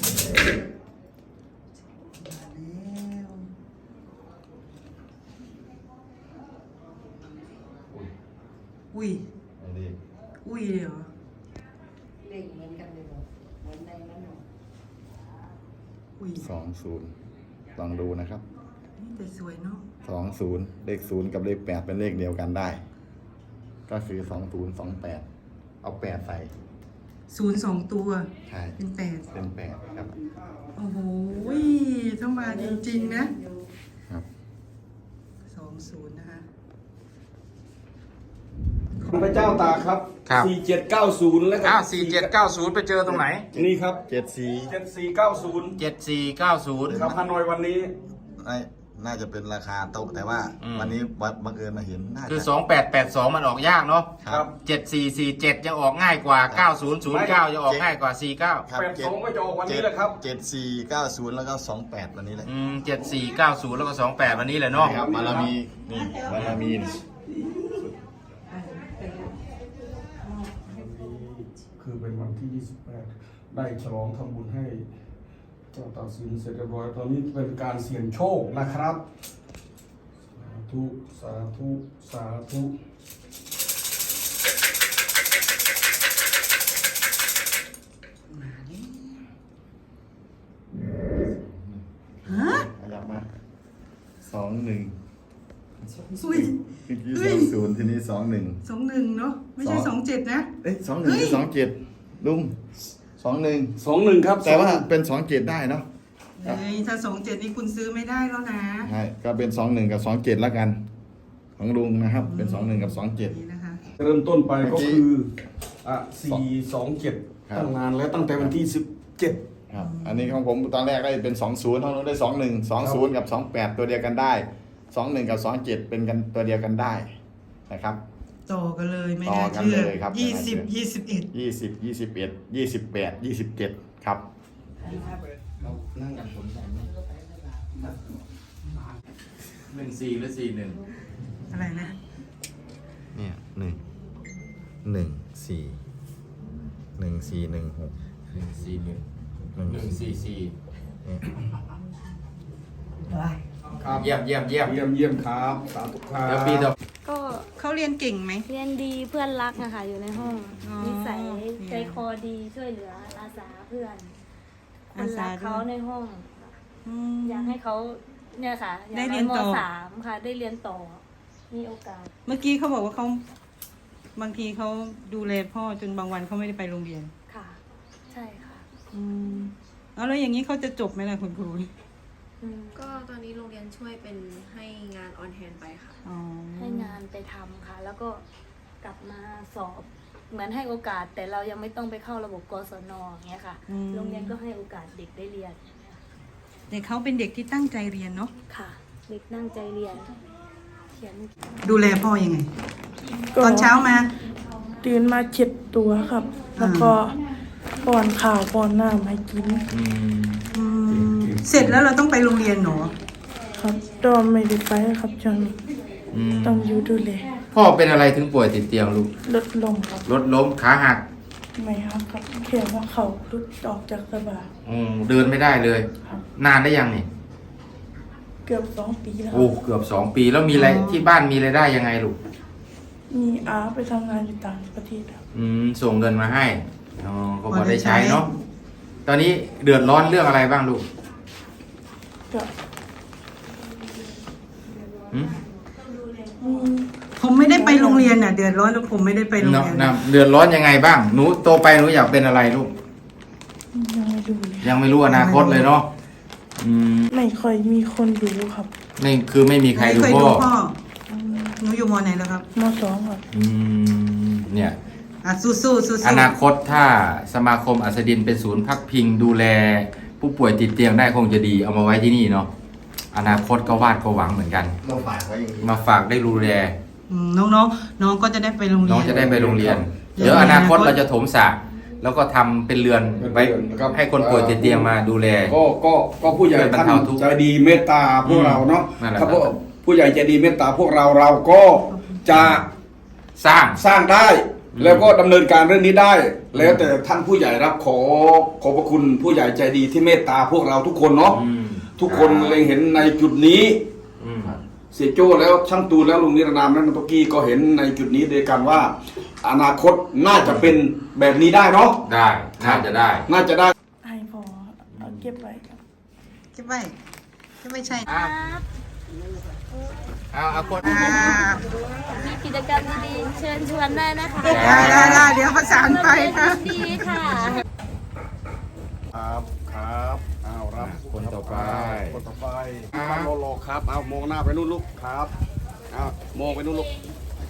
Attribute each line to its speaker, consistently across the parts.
Speaker 1: แล้วอุ้ย
Speaker 2: อันนี้
Speaker 1: อุ้ยเลยเหรอ
Speaker 3: เลขเหมือนกันเลยบอกเหมือนในนั้นหรอ
Speaker 1: อุ้ย
Speaker 2: สองศูนย์ลองดูนะครับ
Speaker 1: นี่แต่สวยเนาะ
Speaker 2: สองศูนย์เลขศูนย์กับเลขแปดเป็นเลขเดียวกันได้ ก็คือสองศูนย์สองแปดเอาแปดใส่
Speaker 1: ศูนย์สองตัว
Speaker 2: ใช่
Speaker 1: เป็นแปด
Speaker 2: เป็นแปดครับ
Speaker 1: โอ้โหถ้ามาจริง ๆ นะครับสองศูนย์นะคะ
Speaker 4: พระเจ้าตากครับ
Speaker 5: ครับ
Speaker 4: 4790 แล้วก็
Speaker 5: อ้าวสี่เจ็ดเก้าศูนย์ไปเจอตรงไหน
Speaker 4: นี่ครับ
Speaker 2: เจ็ดสี่
Speaker 4: 7490
Speaker 5: เจ็ดสี่เก้าศูนย์
Speaker 4: ครับฮานอยวันนี้
Speaker 2: น่าจะเป็นราคาโต๊ะแต่ว่า
Speaker 5: อืม
Speaker 2: วันนี้บังเอิญมาเห็นน่า
Speaker 5: คือ
Speaker 2: จะ
Speaker 5: สองแปดแปดสองมันออกยากเนาะ
Speaker 2: ครับ
Speaker 5: เจ็ดสี่สี่เจ็ดยังออกง่ายกว่าเก้าศูนย์ศูนย์เก้ายังออกง่ายกว่าสี่เก้า
Speaker 2: ครับ
Speaker 4: 82ก็จะออกวันนี้แหละครับ
Speaker 2: เจ็ดสี่เก้าศูนย์แล้วก็สองแปดวันนี้แหละ
Speaker 5: อืมเจ็ดสี่เก้าศูนย์แล้วก็สองแปดวันนี้แหละเนาะ
Speaker 2: ครับบารมีนี่บารมีนี่
Speaker 4: คือเป็นวันที่ 28 ได้ฉลองทำบุญให้เจ้า ตากสินเสร็จเรียบร้อยตอนนี้เป็นการเสี่ยงโชคนะครับ สาธุ สาธุ สาธุ
Speaker 1: ฮะ
Speaker 2: ขยับมาสองหนึ่ง
Speaker 1: อุ้ย
Speaker 2: เมื่อกี้
Speaker 1: เฮ้
Speaker 2: ส
Speaker 1: ย
Speaker 2: องศูนย์ทีนี้สองหนึ่ง
Speaker 1: สองหนึ่งเนาะไม่ใช่
Speaker 2: ส
Speaker 1: ส
Speaker 2: อ
Speaker 1: องงเจ็ดนะ
Speaker 2: เอ้ยสองหนึ่ง
Speaker 1: เฮ้ย
Speaker 2: สองเจ็ดลุง สองหนึ่ง
Speaker 4: 21ครับ
Speaker 2: แต่ว่าเป็นสองเจ็ดได้เนาะ
Speaker 1: เฮ้ยถ้าสองเจ็ดนี่คุณซื้อไม่ได้แล้วนะ
Speaker 2: ใช่ก็เป็นสองหนึ่งกับสองเจ็ดแล้วกัน ของลุงนะครับ เป็นสองหนึ่งกับสองเจ็ด
Speaker 1: นี่นะคะ
Speaker 4: เริ่มต้นไปก็
Speaker 2: เมื่อกี้
Speaker 4: คืออะ
Speaker 2: ครับ
Speaker 4: 427ตั้งนานแล้วตั้งแต่วันที่17
Speaker 2: ครับอันนี้ของผมตอนแรกได้เป็นสองศูนย์ของลุงได้สองหนึ่งสองศูนย์กับสองแปดตัวเดียวกันได้สองหนึ่งกับสองเจ็ดเป็นกันตัวเดียวกันได้นะครับ
Speaker 1: ต่อกันเลยไม่
Speaker 2: ต่อ
Speaker 1: น่า
Speaker 2: กัน
Speaker 1: เชื่อ
Speaker 2: เลยครับ
Speaker 1: ยี่สิบ
Speaker 2: ไม่น่าเชื่อ
Speaker 1: ยี่สิบเอ็ด
Speaker 2: ยี่สิบยี่สิบเอ็ดยี่สิบแปดยี่สิบเจ็ดครับ เรานั่งกันผมได้ไหม
Speaker 5: หนึ่งสี่หรือสี่หนึ่ง
Speaker 1: อะไรนะ
Speaker 2: เนี่ยหนึ่งหนึ่งสี่หนึ่งสี่หนึ่งหก
Speaker 5: หนึ่งสี่หนึ่ง
Speaker 2: หนึ่ง
Speaker 5: หนึ่งสี่สี่
Speaker 2: เนี่ย
Speaker 4: ครับ
Speaker 5: เยี่ยมเยี่ยมเยี่ยม
Speaker 4: เยี่ยมเยี่ยมครับ สาธุครับ
Speaker 5: เดี๋ยวปีต่อ
Speaker 6: ก็
Speaker 1: เขาเรียนเก่งไหม
Speaker 6: เรียนดีเพื่อนรักนะคะอยู่ในห้อง
Speaker 1: อ๋อ
Speaker 6: นิสัย
Speaker 1: เนี่ย
Speaker 6: ใจคอดีช่วยเหลืออาสาเพื่อนคน
Speaker 1: อาสา
Speaker 6: รักเขา
Speaker 1: ด้วย
Speaker 6: ในห้อง
Speaker 1: อืม
Speaker 6: อยากให้เขาเนี่ยค่ะ
Speaker 1: ได้
Speaker 6: อาง
Speaker 1: เรียนต่อ
Speaker 6: มสามค่ะ ได้เรียนต่อ มีโอกาส
Speaker 1: เมื่อกี้เขาบอกว่าเขาบางทีเขาดูแลพ่อจนบางวันเขาไม่ได้ไปโรงเรียน
Speaker 6: ค่ะ ใช่ค่ะ
Speaker 1: อืมเอาแล้วอย่างนี้เขาจะจบไหมล่ะคุณครู
Speaker 6: อืม
Speaker 7: ก็ตอนนี้โรงเรียนช่วยเป็นให้งานออนแฮนไปค่ะ
Speaker 1: อ๋อ
Speaker 6: ให้งานไปทำค่ะ แล้วก็กลับมาสอบ เหมือนให้โอกาสแต่เรายังไม่ต้องไปเข้าระบบกศนอย่างเงี้ยค่ะโรงเรียนก็ให้โอกาสเด็กได้เรียน
Speaker 1: เด็กเขาเป็นเด็กที่ตั้งใจเรียนเนาะ
Speaker 6: ค่ะ เด็กนั่งใจเรียน เขียน
Speaker 1: ดูแลพ่อยังไง
Speaker 8: ก็
Speaker 1: ตอนเช้ามา
Speaker 8: ตื่นมาเช็ดตัวครับ แล้วก็ป้อนข้าวป้อนน้ำให้กิน
Speaker 5: อืม
Speaker 1: อืม เสร็จแล้วเราต้องไปโรงเรียนเหรอ
Speaker 8: ครับตอนไม่ได้ไปครับช่วงนี้
Speaker 5: อืม
Speaker 8: ต้องอยู่ดูแล
Speaker 5: พ่อเป็นอะไรถึงป่วยติดเตียงลูก
Speaker 8: ลดลงครับ
Speaker 5: รถล้มขาหัก
Speaker 8: ไม่ครับครับเพียงว่าเขาหลุดออกจากกระบะ
Speaker 5: อืมเดินไม่ได้เลย
Speaker 8: ครับ
Speaker 5: นานได้ยังนี่
Speaker 8: เกือบสองปีแล้วค
Speaker 5: โอ้
Speaker 8: รับ
Speaker 5: เกือบสองปีแล้วมีอะไรที่บ้านมีรายได้ยังไงลูก
Speaker 8: มีอาไปทำงานอยู่ต่างประเทศครับ
Speaker 5: อืมส่งเงินมาให้อ๋อก็พอ
Speaker 1: พอได้
Speaker 5: ได้ใช้
Speaker 1: ใช้
Speaker 5: เนาะตอนนี้เดือดร้อนเรื่องอะไรบ้างลูก
Speaker 8: ก็
Speaker 5: หืม
Speaker 8: มี
Speaker 1: ผมไม่ได้ไปโรงเรียนน่ะ เดือดร้อนแล้วผมไม่ได้ไปโรง
Speaker 5: เนาะ
Speaker 1: เรียน
Speaker 5: นะเดือดร้อนยังไงบ้าง หนูโตไปหนูอยากเป็นอะไรลูก
Speaker 8: ยังไม่ดูเลย
Speaker 5: ยังไม่รู้อนาคตเลยเนาะอืม
Speaker 8: ไม่ค่อยมีคนดูครับ
Speaker 5: นี่คือไม่มีใคร
Speaker 1: ไม่
Speaker 5: ดู
Speaker 1: เคย
Speaker 5: พ่
Speaker 1: ดู
Speaker 5: อ
Speaker 1: พ่อหนูอยู่มอไหนแล้วครับ
Speaker 8: มสองครับ
Speaker 5: อืมเนี่ย
Speaker 1: อะสู้สู้สู้
Speaker 5: อนาคตถ้าสมาคมอัสดินเป็นศูนย์พักพิงดูแล ผู้ป่วยติดเตียงได้คงจะดีเอามาไว้ที่นี่เนาะอนาคตก็วาดก็หวังเหมือนกัน
Speaker 2: เราฝากไว้อย่างนี้
Speaker 5: มาฝากได้ดูแล
Speaker 1: อืมน้องน้องน้องก็จะได้ไปโรงเรียน
Speaker 5: น้องจะได้ไปโรงเรียน
Speaker 1: เดี๋ยว
Speaker 5: เดี๋ยวอนาคต
Speaker 1: อนาคต
Speaker 5: เราจะถมสระแล้วก็ทำเป็นเรือนไว้
Speaker 4: เป็นเรือนครับ
Speaker 5: ให้คนป่วยติดเตียงมาดูแล
Speaker 4: ก็ก็ก็ผู้ใหญ่
Speaker 5: ช่วยบรร
Speaker 4: ท่าน
Speaker 5: เทาทุกข์
Speaker 4: ใจดีเมตตาพวกเราเนาะ
Speaker 5: นั่นแหละ
Speaker 4: ถ้า
Speaker 5: ครับ
Speaker 4: พวกผู้ใหญ่ใจดีเมตตาพวกเราเราก็จะ
Speaker 5: สร้าง
Speaker 4: สร้างได้ แล้วก็ดำเนินการเรื่องนี้ได้ แล้วแต่ท่านผู้ใหญ่รับขอขอบพระคุณผู้ใหญ่ใจดีที่เมตตาพวกเราทุกคนเนาะ
Speaker 5: อืม
Speaker 4: ทุกคนเล็งเห็นในจุดนี้
Speaker 5: อืม
Speaker 4: เสียโจ้แล้วช่างตูนแล้วลุงนิรนามและนตกี้ก็เห็นในจุดนี้ด้วยกันว่า อนาคตน่าจะเป็นแบบนี้ได้เนาะ
Speaker 5: ได้น่าจะได้
Speaker 4: น่าจะได้
Speaker 8: ให้พอเอาเก็บไว้ครับ
Speaker 1: เก็บไว้ก็ไม่ใช่
Speaker 5: อะ เอาเอาคน
Speaker 1: อ่า
Speaker 6: มีกิจกรรมดีๆ เชิญชวนได้นะคะ
Speaker 1: ได้ได้ได้เดี๋ยวประสานไปค่ะ
Speaker 6: ดีค่ะ
Speaker 4: ครับครับอ้าวรับ
Speaker 5: คนต่อไป
Speaker 4: คนต่อไปมาโลโลครับเอามองหน้าไปนู่นลูกครับเอามองไปนู่นลูก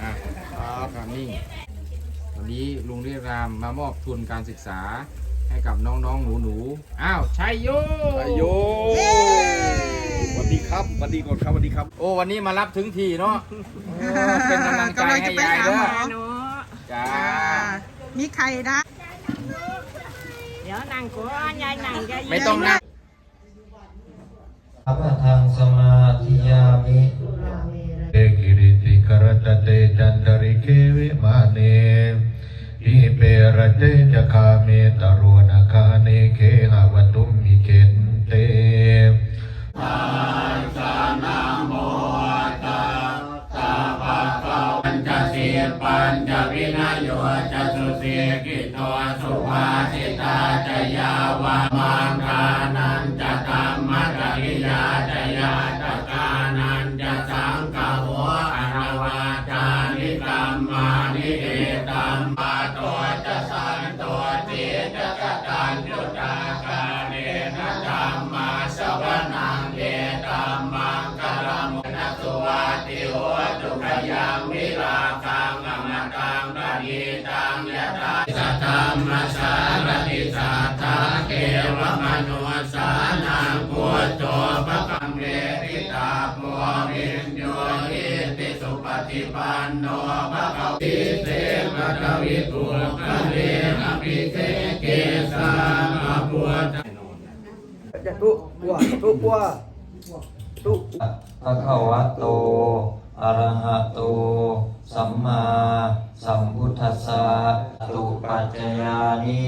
Speaker 5: อะ
Speaker 4: ครับ
Speaker 5: ครับนิ่งวันนี้ลุงเรียรามมามอบทุนการศึกษาให้กับน้องๆหนูๆอ้าวชัยโย
Speaker 4: อายุ สวัสดีครับสวัสดีก่อนครับสวัสดีครับ
Speaker 5: โอ้วันนี้มารับถึงทีเนาะโอ้เป็นกำลังใจ
Speaker 1: กำลัง
Speaker 5: ให้
Speaker 1: จะไป
Speaker 5: ยาย
Speaker 1: หา
Speaker 5: เด้
Speaker 1: หม
Speaker 5: อ
Speaker 1: อ
Speaker 5: จ้า
Speaker 1: อ่ามีใครนะ
Speaker 3: เดี๋ยวนั่งก่อนยายนั่งก็
Speaker 5: ไม่ต้องนั่ง
Speaker 9: อัปทังสมาธิยามิเอกิริติกรตเตจันตริเควิมาเนอิเปรเตจคาเมตโร ตาปววิญโยหิติสุปฏิปันโนภะคะวิเศษภะคะวิปุคะเวนะปิเตเกสามาพุทธภะคะวะโตอะระหะโต สัมมาสัมพุทธัสสะตุปัจจยานิ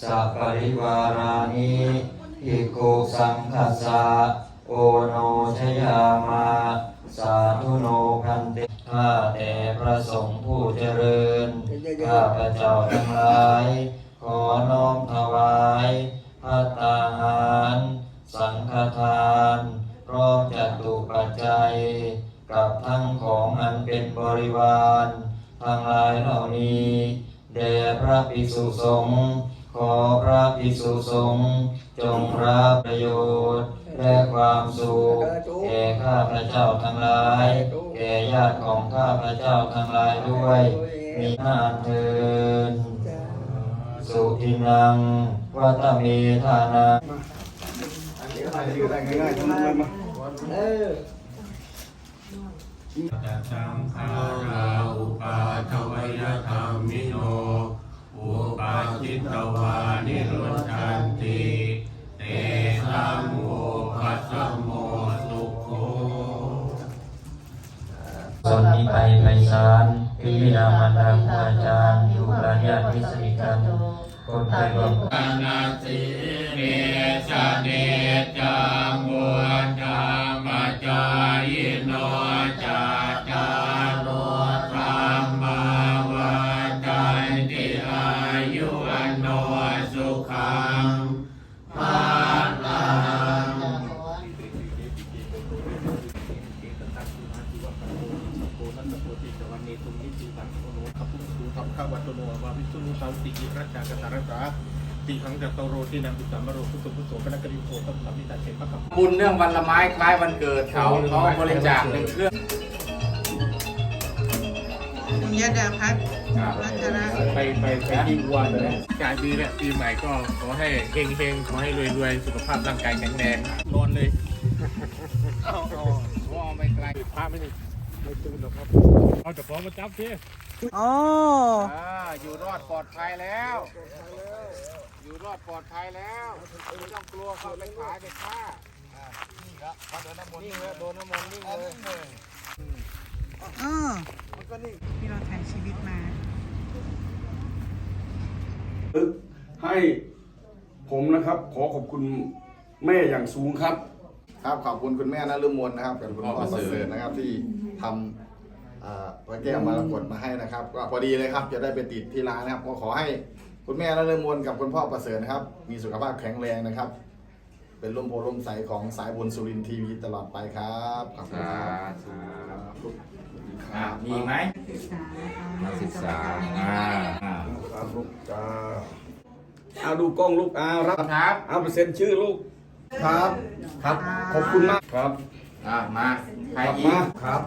Speaker 9: สัพปริวารานิภิกขุสังคัสสะ โอโนชยามาสาธุโนพันเตข้าแต่พระสงฆ์ผู้เจริญ ข้าพระเจ้าทั้งหลาย ขอน้อมถวายพัตตาหาร สังฆทานพร้อมจัตุปัจจัย กับทั้งของอันเป็นบริวารทั้งหลายเหล่านี้แด่พระภิกษุสงฆ์ขอพระภิกษุสงฆ์จงรับประโยชน์ และความสุขแก่ข้าพระเจ้าทั้งหลาย แก่ญาติของข้าพระเจ้าทั้งหลายด้วย มีนานเทินสุทินังวัตเมธานา
Speaker 4: ได้ง่ายๆทั้งนั้นเลยมา
Speaker 9: สังขาราอุปาทวยธรรมิโน อุปาจิตตวานิโรจันติ เตสังโม สสโมสุโคสนนิไปไปสาลพิวินามันดาครูอาจารย์อยู่ประญาติสนิกันคนไทยรวมกันนาสีเมชาเนจังบุญ
Speaker 10: โตโรตินังปิสัมมโรคุสุพุโสกนกริโภตัมสัมมิตาเชปะกัม
Speaker 5: บุญเรื่องวันละไม้คล้ายวันเกิดเขาเขาบริจาคหนึ่งเครื่อง
Speaker 1: คุณยดาพัฒน์รัตนะ
Speaker 10: ไปไปไปที่วันเลยกลายปีเนี่ยปีใหม่ก็ขอให้เฮงเฮงขอให้รวยรวยสุขภาพร่างกายแข็งแรงนอนเลยเอาเอา
Speaker 5: ว่าไม่ไกล
Speaker 10: พาไม่ได้ไม่ตื่นหรอกครับเอาแต่ของมาจับสิ
Speaker 1: โอ้
Speaker 5: อ่าอยู่รอดปลอดภัยแล้ว อยู่รอดปลอดภัยแล้วไม่ต้องกลัวเขาไปขายไปฆ่าอ่านี่ครับโดนน้ำมนต์นิ่งเลยโดนน้ำมนต์นิ่งเลย
Speaker 1: เออที่เราถ่ายชีวิตมา
Speaker 4: ให้ผมนะครับ ขอขอบคุณแม่อย่างสูงครับ
Speaker 2: ครับขอบคุณคุณแม่นฤมลนะครับกับคุณพ่อประเสริฐนะครับที่ทำอ่าพระแก้วมรกตมาให้นะครับ ก็พอดีเลยครับ จะได้ไปติดที่ร้านนะครับก็ขอให้ คุณแม่นฤมลกับคุณพ่อประเสริฐนะครับ มีสุขภาพแข็งแรงนะครับ เป็นร่มโพล่มใสของสายบุญสุรินทร์ทีวีตลอดไปครับขอบคุณครับครับ
Speaker 5: มีไหม
Speaker 3: ศึกษานะคะ
Speaker 5: นักศึกษาอ่าอ่า
Speaker 4: ครับลูกจ้าเอาดูกล้องลูกอารับ
Speaker 5: ครับ
Speaker 4: เอาเปอร์เซ็นต์ชื่อลูกครับ ครับ ขอบคุณมากครับ
Speaker 5: อ่ามาใคร
Speaker 4: กลับ
Speaker 5: อี
Speaker 4: มากครับ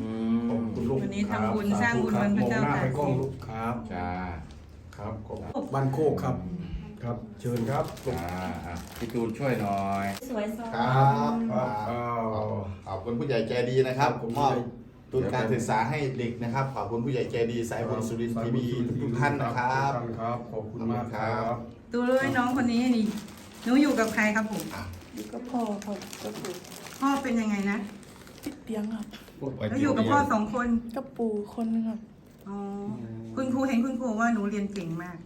Speaker 5: อื
Speaker 4: ขอบ
Speaker 5: ม
Speaker 4: คุณลูก
Speaker 1: วันนี้
Speaker 4: ค
Speaker 1: ทำบุญ
Speaker 4: ค
Speaker 1: สร้างบุญวันพระเจ้า
Speaker 4: มองหน้า
Speaker 1: ตาก
Speaker 4: ไปกล้อง
Speaker 1: สิน
Speaker 4: ลูกครับ
Speaker 5: จ้า
Speaker 4: ครับขอบคุณบ้านโคกครับ ครับ เชิญครับ
Speaker 5: จ้าอะพี่จูนช่วยหน่อย
Speaker 6: สวยสด
Speaker 2: ครับ
Speaker 4: ครับ
Speaker 2: ขอบคุณผู้ใหญ่ใจดีนะครับผมมอบทุนการศึกษาให้เด็กนะครับ ขอบคุณผู้ใหญ่ใจดีสายบุญสุรินทร์ทีวีทุกๆท่านนะครับ
Speaker 4: ทุกท่านครับ ขอบคุณมากครับ
Speaker 1: ตัวเลยน้องคนนี้นี่หนูอยู่กับใครครับผม
Speaker 8: อยู่กับพ่อครับกับปู่
Speaker 1: พ่อเป็นยังไงนะ
Speaker 8: ติดเตียงครับ
Speaker 1: แล้วอยู่กับพ่อสองคน
Speaker 8: กับปู่คนหนึงครับ
Speaker 1: อ๋อ คุณครูเห็นคุณครูว่าหนูเรียนเก่งมาก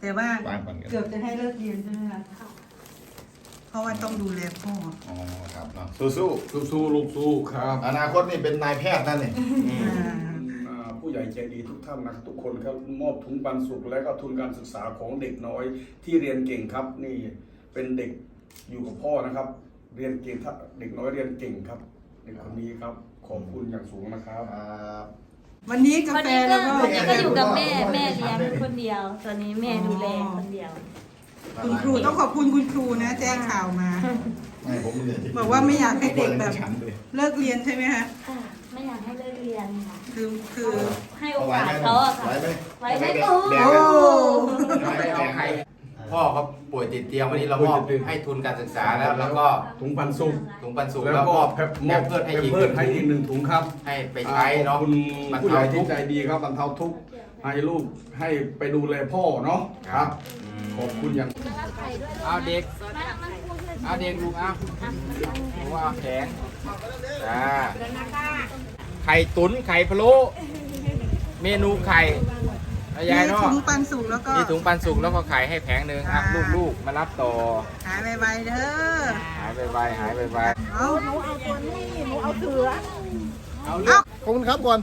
Speaker 1: แต่ว่า
Speaker 2: บ้านก่อนกัน
Speaker 1: เกือบจะให้เลิกเรียนใช่ไหมคะเพราะว่าต้องดูแลพ่อ
Speaker 2: อ๋อครับเนาะสู้
Speaker 4: สู้ๆลูกสู้ครับ
Speaker 2: ๆอนาคตนี่เป็นนายแพทย์นั่นเอง
Speaker 1: อ่า
Speaker 4: อ่าผู้ใหญ่ใจดีทุกท่านนะครับทุกคนครับมอบทุนปันสุขและก็ทุนการศึกษาของเด็กน้อยที่เรียนเก่งครับ นี่เป็นเด็กอยู่กับพ่อนะครับ เรียนเก่งถ้าเด็กน้อยเรียนเก่งครับ เด็กคนนี้ครับขอบคุณอย่างสูงนะครับ
Speaker 2: ครับ
Speaker 1: วันนี้กา
Speaker 6: วัน
Speaker 1: แฟ
Speaker 6: นี้ก็
Speaker 1: แล้วก็
Speaker 6: วันนี้ก็อยู่กับแม่แม่เลี้ยงคนเดียว ตอนนี้แม่ดูแลคนเดียว
Speaker 1: คุณครูต้องขอบคุณคุณครูนะ แจ้งข่าวมา
Speaker 2: ไม่ผมเลย
Speaker 1: บอกว่าไม่อยากให้เด็กแบบ
Speaker 2: ฉันเลย
Speaker 1: เลิกเรียนใช่ไหมคะ
Speaker 6: ค่ะ ไม่อยากให้เลิกเรียนค่ะ
Speaker 1: คือคือ
Speaker 6: ให้โอกาสเขาอะค่ะ
Speaker 2: ไหวไหม
Speaker 6: ไว้ไหม
Speaker 2: แด
Speaker 6: โอ้
Speaker 2: กแดก
Speaker 1: โอ้
Speaker 2: ไหม
Speaker 5: ไม่เอาใคร พ่อเขาป่วยติดเตียงวันนี้เรามอบให้ทุนการศึกษาแล้ว แล้วก็
Speaker 4: ถุงปันสุข
Speaker 5: ถุงปันสุข
Speaker 4: แล้
Speaker 5: แล้วว
Speaker 4: ก็
Speaker 5: มอบ
Speaker 4: แพม
Speaker 5: แพมเพิร์ดให้อีก
Speaker 4: เพิร์ดให้อีกหนึ่งถุงครับ
Speaker 5: ให้ไปใช้เนาะ
Speaker 4: ขอบคุณ
Speaker 5: บรร
Speaker 4: ผู้ให
Speaker 5: เทา
Speaker 4: ญ่
Speaker 5: ทุ
Speaker 4: ที่
Speaker 5: กข์
Speaker 4: ใจดีครับบรรเทาทุกข์ให้ลูกให้ไปดูแลพ่อเนาะครับ ขอบคุณอย่าง
Speaker 5: เอาเด็กเอาเด็กลูกเอาหนูเอาแขนจ้าไข่ตุ๋นไข่พะโล้เมนูไข่ เอายาย
Speaker 1: มี
Speaker 5: เนาะ
Speaker 1: ถุงปันสุกแล้วก็
Speaker 5: มีถุงปันสุกแล้วก็ไข่ให้แผงหนึ่งอะ ลูกๆมารับต่อ
Speaker 1: หายไวๆเด้อ
Speaker 5: หายไปไวๆหายไปไว
Speaker 1: เอาหนูเอาตัวนี้หนูเอาเสือ
Speaker 5: ๆเอาลูก
Speaker 2: ขอบคุณครับก่อน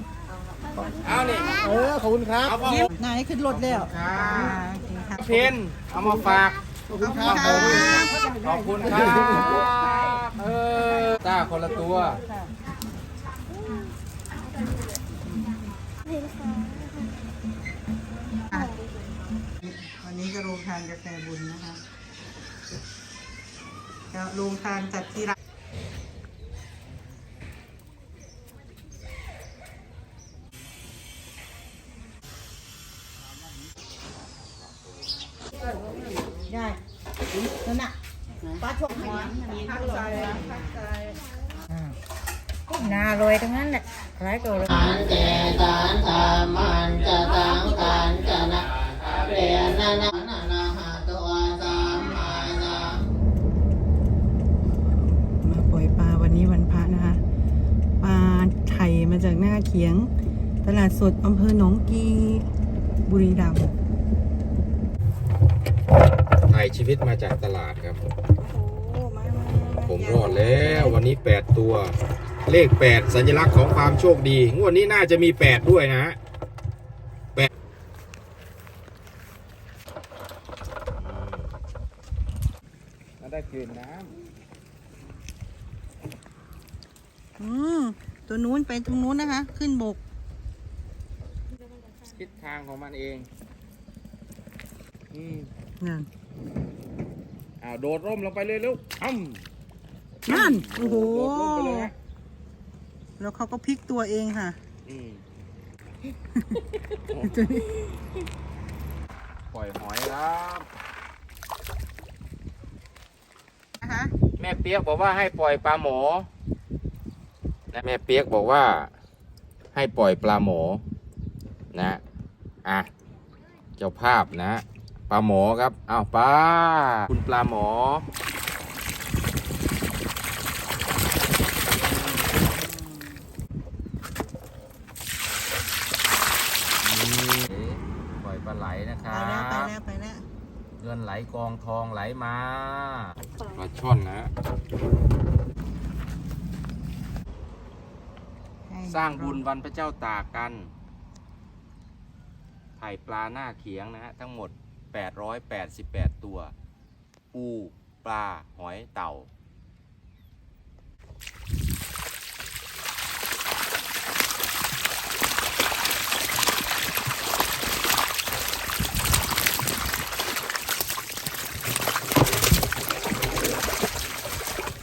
Speaker 5: เอานี่
Speaker 2: เออ ขอบคุณครับ
Speaker 5: เอาพ่อ
Speaker 1: ยิ้มไหนขึ้นรถแล้ว
Speaker 5: ครั
Speaker 1: อ่า
Speaker 5: บ
Speaker 1: โอเคครับ
Speaker 5: เพนเอามาฝาก
Speaker 1: ขอบคุณครับ
Speaker 5: ขอบคุณครับ เออตาคนละตัว
Speaker 1: ทานกาแฟบุญนะคะก็โรงทานจัดที่ร้านได้นั่นน่ะปลาชกหัวทักใจทักใจ
Speaker 3: นาลอยทั้งนั้นแหละหลายตัวเลย
Speaker 11: อันเจสานธรรมันจะสังกันจะนะเรียน
Speaker 1: นา เขียง ตลาดสดอำเภอหนองกี บุรีรัมย์
Speaker 5: ถ่ายชีวิตมาจากตลาดครับ
Speaker 1: โอ้มามามา
Speaker 5: ผมรอดแล้ววันนี้ 8 ตัว เลข 8 สัญลักษณ์ของความโชคดี งวดนี้น่าจะมี 8 ด้วยนะฮะแปดมาได้กลืนน้
Speaker 1: อืม ตัวนู้นไปตรงนู้นนะคะ ขึ้นบกำ
Speaker 5: ทิศทางของมันเองอืม
Speaker 1: นั่น
Speaker 5: อ้าวโดดร่มลงไปเลยลูกอ้ำ
Speaker 1: นั่นโอ้โห
Speaker 5: โดดร่มไปเลยฮะ
Speaker 1: แล้วเขาก็พลิกตัวเองค่ะ
Speaker 5: อืม
Speaker 1: ตัวนี้
Speaker 5: ปล่อยหอยครับ
Speaker 1: นะคะ
Speaker 5: แม่เปียกบอกว่าให้ปล่อยปลาหมอนะ แม่เปียกบอกว่าให้ปล่อยปลาหมอนะอะเจ้าภาพนะปลาหมอครับอ้าวปลาคุณปลาหมออืมปล่อยปลาไหลนะค
Speaker 1: ไป
Speaker 5: รั
Speaker 1: แล้วไป
Speaker 5: บ
Speaker 1: แล้วไปแล้ว
Speaker 5: เงินไหลกองทองไหลมาปลาช่อนนะ
Speaker 1: ให้
Speaker 5: สร้างบุญวันพระเจ้าตากกันไข่ปลาหน้าเขียงนะฮะ ทั้งหมด 888 ตัว ปู ปลา หอยเต่า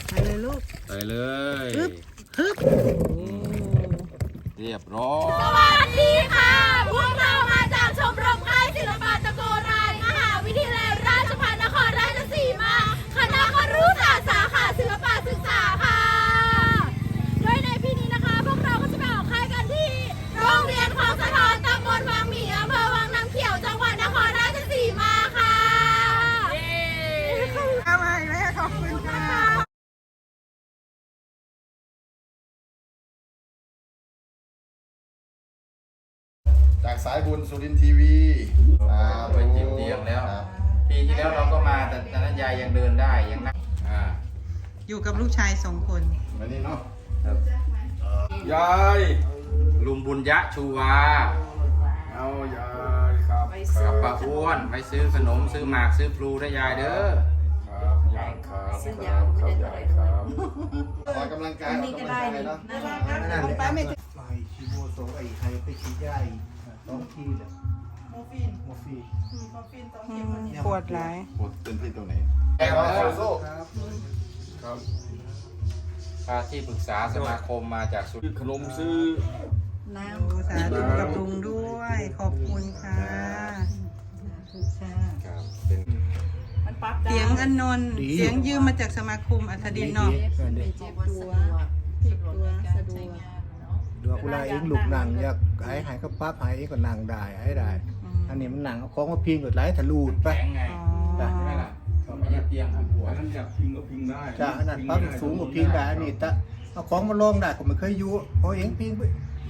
Speaker 1: ไปเลยลูก
Speaker 5: ไปเลย
Speaker 1: ฮึบ ฮึบ
Speaker 5: เรียบร้อย
Speaker 3: สวัสดีค่ะ พวกเรามาจากชมรมค่ายศิลปะตะโกรายมหาวิทยาลัยราชภัฏนครราชสีมา คณะครุศาสตร์สาขาศิลปะศึกษาค่ะ โดยในปีนี้นะคะ พวกเราก็จะไปออกค่ายกันที่ โรงเรียนคลองสะทอนตำบลวังหมีอำเภอวังน้ำเขียว จังหวัดนครราชสีมาค่ะ
Speaker 1: เอามาอีกแล้วขอบคุณค่ะ
Speaker 2: จาก สายบุญสุรินทร์ทีวี
Speaker 5: ไปจิบเตียงแล้วปีที่แล้วเราก็มาแต่ตอนนั้นยายยังเดินได้ยังนั่งอ่า
Speaker 1: อยู่กับลูกชายสองคน
Speaker 2: วันนี้เนาะ
Speaker 4: ยาย
Speaker 5: ลุงบุญยะชูวา
Speaker 4: เอายายครับ
Speaker 5: กับป้าอ้วนไปซื้อขนมซื้อหมากซื้อพลูได้ยายเด้อ
Speaker 4: ครับยายครับครับครับยายครับ
Speaker 2: ออกกำลังกายออกกำลังกายเนาะ
Speaker 1: คนป้าไม่
Speaker 11: ไฟชิโมโซไอ้ใครไปฉีดยาอีก สองทีเนี่ยโมฟีนโมฟีน
Speaker 1: ปวดหลาย
Speaker 2: ปวดเป็นที่ตรงไหนแอบเอาโซ่
Speaker 4: ครับ
Speaker 5: ค่าที่ปรึกษาสมาคมมาจากสุรินทร์
Speaker 4: ขนมซื้อ
Speaker 10: น้
Speaker 1: โอ้สาธุกับลุงด้วย ขอบคุณค่ะำ
Speaker 10: ถูกค่ะ
Speaker 5: ครับเป็น
Speaker 10: มันปั๊บได้
Speaker 1: เสียงอนนนท์เสียงยืมมาจากสมาคมอัศดินเนาะ
Speaker 10: ไม่เจ็บตัวเจ็บตัวสะดวก
Speaker 11: ดูกุลาเองลูกหนังอยากหายหายก็ปั๊บหายเองก็หนังได้หายได้ อันนี้มันหนังเอาของมาพิงกดไหลทะลุไป
Speaker 5: แข็งไง
Speaker 1: อ๋อ
Speaker 5: ใช่ไหมล่ะเขาไม่ได้เตรียมผู้ป่วย
Speaker 4: อันนั้นอยากพิงก็พิงได้
Speaker 11: จ้าอันนั้นปั๊บสูงกว่าพิงได้อันนี้ตะเอาของมาลองได้ก็ไม่เคยอยู่เพราะเองพิงไป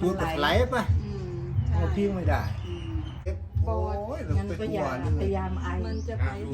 Speaker 11: ดูกดไหลไป
Speaker 10: อืม
Speaker 11: เอาพิงไม่ได้
Speaker 10: อืม
Speaker 11: โอ้ยเรา
Speaker 10: งั้น
Speaker 11: ไป
Speaker 10: ก็
Speaker 11: ทุก
Speaker 10: อย่า
Speaker 11: วันเลย
Speaker 10: พยายามไอ
Speaker 3: มันจะ
Speaker 5: อะ
Speaker 3: ไป
Speaker 5: ดู